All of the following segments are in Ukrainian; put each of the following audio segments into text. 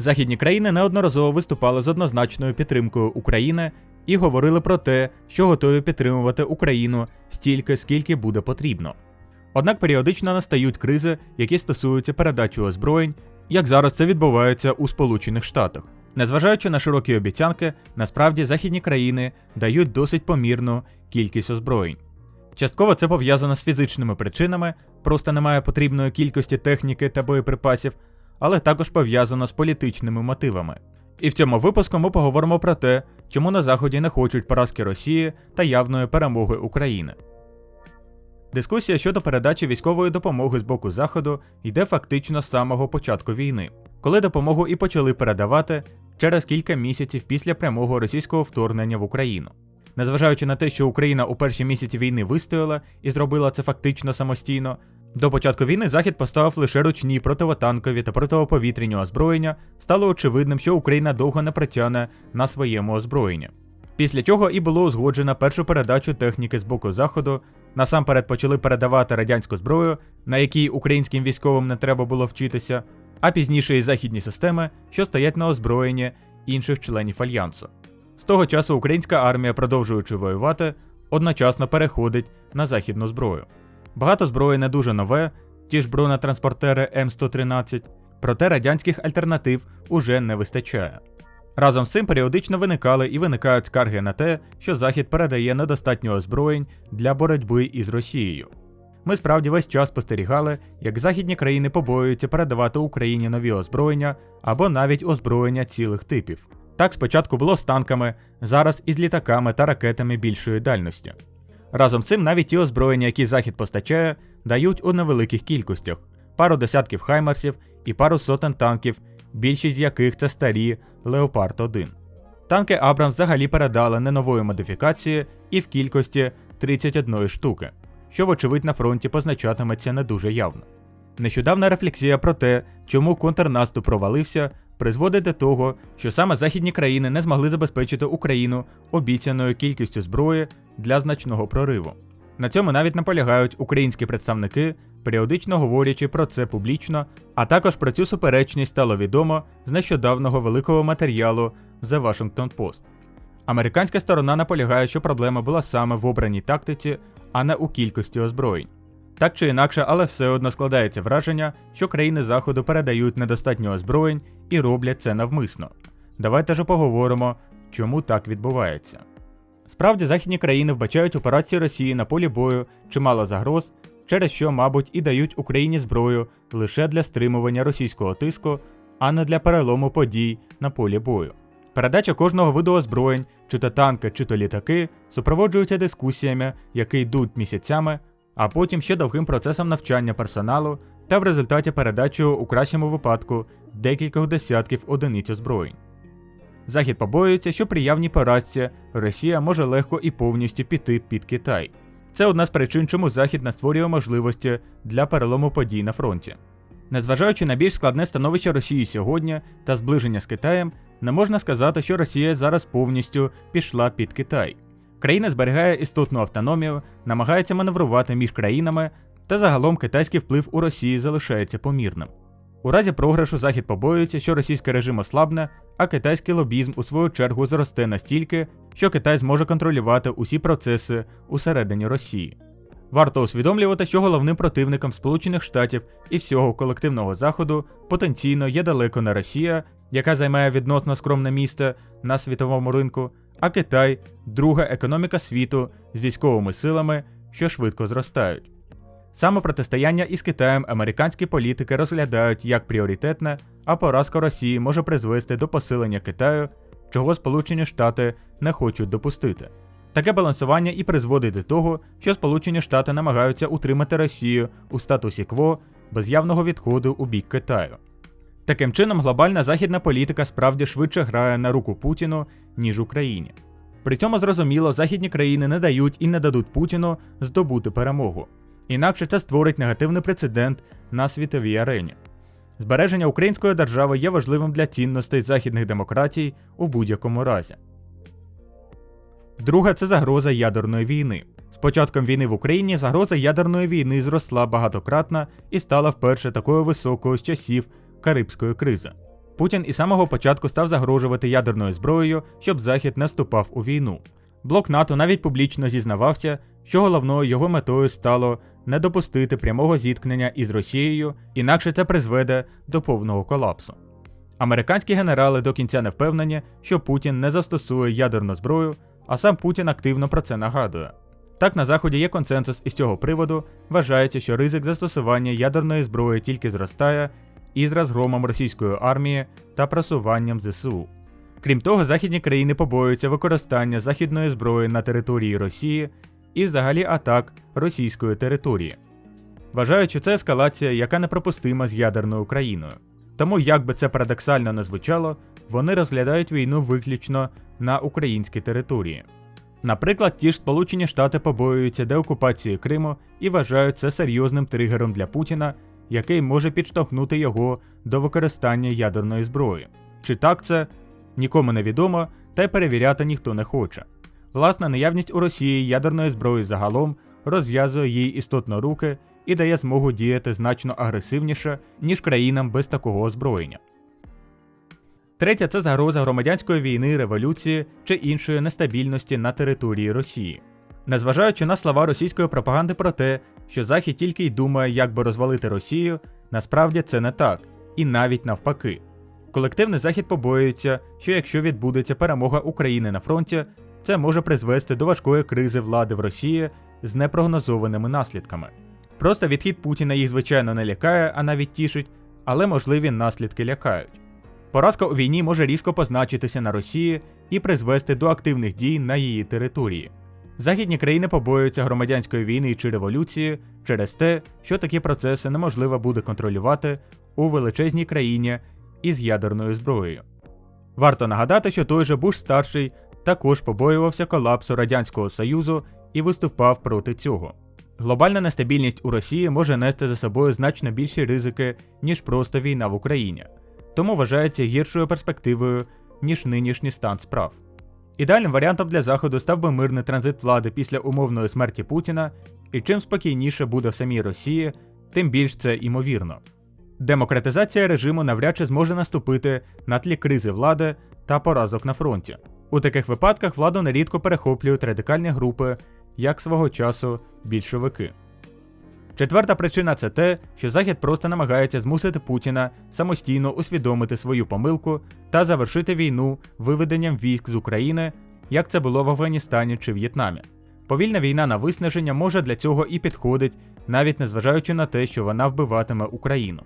Західні країни неодноразово виступали з однозначною підтримкою України і говорили про те, що готові підтримувати Україну стільки, скільки буде потрібно. Однак періодично настають кризи, які стосуються передачі озброєнь, як зараз це відбувається у Сполучених Штатах. Незважаючи на широкі обіцянки, насправді західні країни дають досить помірну кількість озброєнь. Частково це пов'язано з фізичними причинами, просто немає потрібної кількості техніки та боєприпасів, але також пов'язано з політичними мотивами. І в цьому випуску ми поговоримо про те, чому на Заході не хочуть поразки Росії та явної перемоги України. Дискусія щодо передачі військової допомоги з боку Заходу йде фактично з самого початку війни, коли допомогу і почали передавати через кілька місяців після прямого російського вторгнення в Україну. Незважаючи на те, що Україна у перші місяці війни вистояла і зробила це фактично самостійно, до початку війни Захід поставив лише ручні противотанкові та протиповітряні озброєння, стало очевидним, що Україна довго не притягне на своєму озброєнні. Після чого і було узгоджено першу передачу техніки з боку заходу. Насамперед почали передавати радянську зброю, на якій українським військовим не треба було вчитися, а пізніше і західні системи, що стоять на озброєнні інших членів альянсу. З того часу українська армія, продовжуючи воювати, одночасно переходить на західну зброю. Багато зброї не дуже нове, ті ж бронетранспортери М113, проте радянських альтернатив уже не вистачає. Разом з цим періодично виникали і виникають скарги на те, що Захід передає недостатньо озброєнь для боротьби із Росією. Ми справді весь час спостерігали, як західні країни побоюються передавати Україні нові озброєння або навіть озброєння цілих типів. Так спочатку було з танками, зараз із літаками та ракетами більшої дальності. Разом з цим навіть ті озброєння, які Захід постачає, дають у невеликих кількостях пару десятків хаймерсів і пару сотень танків, більшість з яких це старі Леопард 1. Танки Абрам взагалі передали не нової модифікації і в кількості 31 штуки, що, вочевидь, на фронті позначатиметься не дуже явно. Нещодавна рефлексія про те, чому контрнаступ провалився, призводить до того, що саме західні країни не змогли забезпечити Україну обіцяною кількістю зброї для значного прориву. На цьому навіть наполягають українські представники, періодично говорячи про це публічно, а також про цю суперечність стало відомо з нещодавного великого матеріалу The Washington Post. Американська сторона наполягає, що проблема була саме в обраній тактиці, а не у кількості озброєнь. Так чи інакше, але все одно складається враження, що країни Заходу передають недостатньо озброєнь і роблять це навмисно. Давайте ж поговоримо, чому так відбувається. Справді, західні країни вбачають операції Росії на полі бою чимало загроз, через що, мабуть, і дають Україні зброю лише для стримування російського тиску, а не для перелому подій на полі бою. Передача кожного виду озброєнь, чи то танки, чи то літаки, супроводжується дискусіями, які йдуть місяцями, а потім ще довгим процесом навчання персоналу та в результаті передачею у кращому випадку декількох десятків одиниць озброєнь. Захід побоюється, що при явній поразці Росія може легко і повністю піти під Китай. Це одна з причин, чому Захід не створює можливості для перелому подій на фронті. Незважаючи на більш складне становище Росії сьогодні та зближення з Китаєм, не можна сказати, що Росія зараз повністю пішла під Китай. Країна зберігає істотну автономію, намагається маневрувати між країнами, та загалом китайський вплив у Росії залишається помірним. У разі програшу Захід побоюється, що російський режим ослабне, а китайський лобізм у свою чергу зросте настільки, що Китай зможе контролювати усі процеси усередині Росії. Варто усвідомлювати, що головним противником Сполучених Штатів і всього колективного Заходу потенційно є далеко не Росія, яка займає відносно скромне місце на світовому ринку, а Китай друга економіка світу з військовими силами, що швидко зростають. Саме протистояння із Китаєм американські політики розглядають як пріоритетне, а поразка Росії може призвести до посилення Китаю, чого Сполучені Штати не хочуть допустити. Таке балансування і призводить до того, що Сполучені Штати намагаються утримати Росію у статусі кво без явного відходу у бік Китаю. Таким чином, глобальна західна політика справді швидше грає на руку Путіну, ніж Україні. При цьому зрозуміло, західні країни не дають і не дадуть Путіну здобути перемогу. Інакше це створить негативний прецедент на світовій арені. Збереження української держави є важливим для цінностей західних демократій у будь-якому разі. Друге це загроза ядерної війни. З початком війни в Україні загроза ядерної війни зросла багатократно і стала вперше такою високою з часів Карибської кризи. Путін із самого початку став загрожувати ядерною зброєю, щоб Захід не вступав у війну. Блок НАТО навіть публічно зізнавався, що головною його метою стало не допустити прямого зіткнення із Росією, інакше це призведе до повного колапсу. Американські генерали до кінця не впевнені, що Путін не застосує ядерну зброю, а сам Путін активно про це нагадує. Так, на Заході є консенсус із цього приводу, вважається, що ризик застосування ядерної зброї тільки зростає із розгромом російської армії та просуванням ЗСУ. Крім того, західні країни побоюються використання західної зброї на території Росії і взагалі атак російської території. Вважають, що це ескалація, яка непропустима з ядерною Україною. Тому, як би це парадоксально не звучало, вони розглядають війну виключно на українській території. Наприклад, ті ж Сполучені Штати побоюються деокупації Криму і вважають це серйозним тригером для Путіна, який може підштовхнути його до використання ядерної зброї. Чи так це нікому не відомо, та й перевіряти ніхто не хоче. Власна наявність у Росії ядерної зброї загалом розв'язує їй істотно руки і дає змогу діяти значно агресивніше, ніж країнам без такого озброєння. Третє це загроза громадянської війни, революції чи іншої нестабільності на території Росії. Незважаючи на слова російської пропаганди про те, що Захід тільки й думає, як би розвалити Росію, насправді це не так, і навіть навпаки. Колективний захід побоюється, що якщо відбудеться перемога України на фронті, це може призвести до важкої кризи влади в Росії з непрогнозованими наслідками. Просто відхід Путіна їх звичайно не лякає, а навіть тішить, але можливі наслідки лякають. Поразка у війні може різко позначитися на Росії і призвести до активних дій на її території. Західні країни побоюються громадянської війни чи революції через те, що такі процеси неможливо буде контролювати у величезній країні із ядерною зброєю. Варто нагадати, що той же Буш старший також побоювався колапсу Радянського Союзу і виступав проти цього. Глобальна нестабільність у Росії може нести за собою значно більші ризики, ніж просто війна в Україні, тому вважається гіршою перспективою, ніж нинішній стан справ. Ідеальним варіантом для Заходу став би мирний транзит влади після умовної смерті Путіна, і чим спокійніше буде в самій Росії, тим більш це імовірно. Демократизація режиму навряд чи зможе наступити на тлі кризи влади та поразок на фронті. У таких випадках владу нерідко перехоплюють радикальні групи, як свого часу більшовики. Четверта причина це те, що Захід просто намагається змусити Путіна самостійно усвідомити свою помилку та завершити війну виведенням військ з України, як це було в Афганістані чи В'єтнамі. Повільна війна на виснаження може для цього і підходить, навіть незважаючи на те, що вона вбиватиме Україну.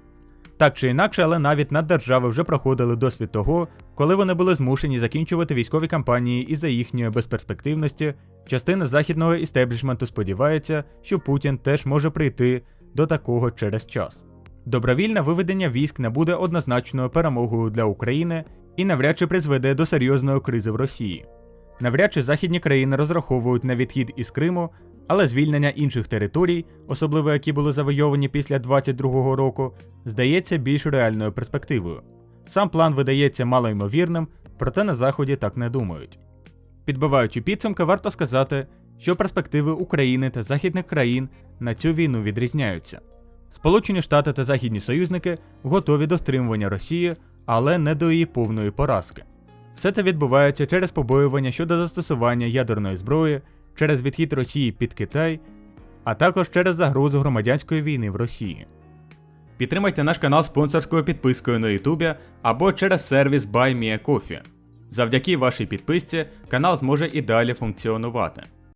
Так чи інакше, але навіть наддержави вже проходили досвід того, коли вони були змушені закінчувати військові кампанії із-за їхньої безперспективності. Частина західного істеблішменту сподівається, що Путін теж може прийти до такого через час. Добровільне виведення військ не буде однозначною перемогою для України і навряд чи призведе до серйозної кризи в Росії. Навряд чи західні країни розраховують на відхід із Криму, але звільнення інших територій, особливо які були завойовані після 22-го року, здається більш реальною перспективою. Сам план видається малоймовірним, проте на Заході так не думають. Підбиваючи підсумки, варто сказати, що перспективи України та західних країн на цю війну відрізняються. Сполучені Штати та західні союзники готові до стримування Росії, але не до її повної поразки. Все це відбувається через побоювання щодо застосування ядерної зброї, через відхід Росії під Китай, а також через загрозу громадянської війни в Росії. Підтримайте наш канал спонсорською підпискою на Ютубі або через сервіс BuyMeACoffee. Завдяки вашій підписці канал зможе і далі функціонувати.